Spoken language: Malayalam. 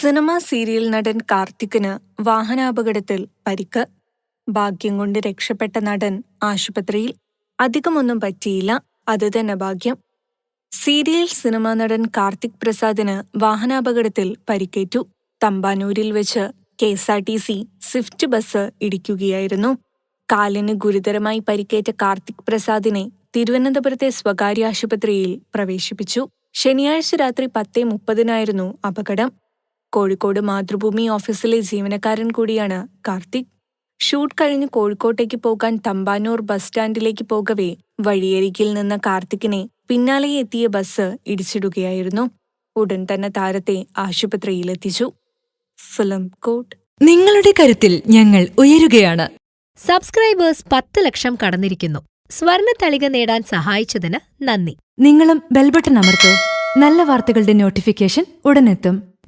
സിനിമാ സീരിയൽ നടൻ കാർത്തിക്കിന് വാഹനാപകടത്തിൽ പരിക്ക്. ഭാഗ്യം കൊണ്ട് രക്ഷപ്പെട്ട നടൻ ആശുപത്രിയിൽ അധികമൊന്നും പറ്റിയില്ല. അത് തന്നെ ഭാഗ്യം. സീരിയൽ സിനിമാ നടൻ കാർത്തിക് പ്രസാദിന് വാഹനാപകടത്തിൽ പരിക്കേറ്റു. തമ്പാനൂരിൽ വെച്ച് K S R T C swift bus ഇടിക്കുകയായിരുന്നു. കാലിന് ഗുരുതരമായി പരിക്കേറ്റ കാർത്തിക് പ്രസാദിനെ തിരുവനന്തപുരത്തെ സ്വകാര്യ ആശുപത്രിയിൽ പ്രവേശിപ്പിച്ചു. ശനിയാഴ്ച രാത്രി പത്തേ മുപ്പതിനായിരുന്നു അപകടം. കോഴിക്കോട് മാതൃഭൂമി ഓഫീസിലെ ജീവനക്കാരൻ കൂടിയാണ് കാർത്തിക്. ഷൂട്ട് കഴിഞ്ഞ് കോഴിക്കോട്ടേക്ക് പോകാൻ തമ്പാനൂർ ബസ് സ്റ്റാൻഡിലേക്ക് പോകവേ വഴിയരികിൽ നിന്ന കാർത്തിക്കിനെ പിന്നാലെ എത്തിയ ബസ് ഇടിച്ചിടുകയായിരുന്നു. ഉടൻ തന്നെ താരത്തെ ആശുപത്രിയിൽ എത്തിച്ചു. ഫിലിം കോട്ട് നിങ്ങളുടെ കരുത്തിൽ ഞങ്ങൾ ഉയരുകയാണ്. സബ്സ്ക്രൈബേഴ്സ് പത്ത് ലക്ഷം കടന്നിരിക്കുന്നു. സ്വർണ തളിക നേടാൻ സഹായിച്ചതിന് നന്ദി. നിങ്ങളും ബെൽബട്ടൺ അമർത്തോ. നല്ല വാർത്തകളുടെ നോട്ടിഫിക്കേഷൻ ഉടനെത്തും.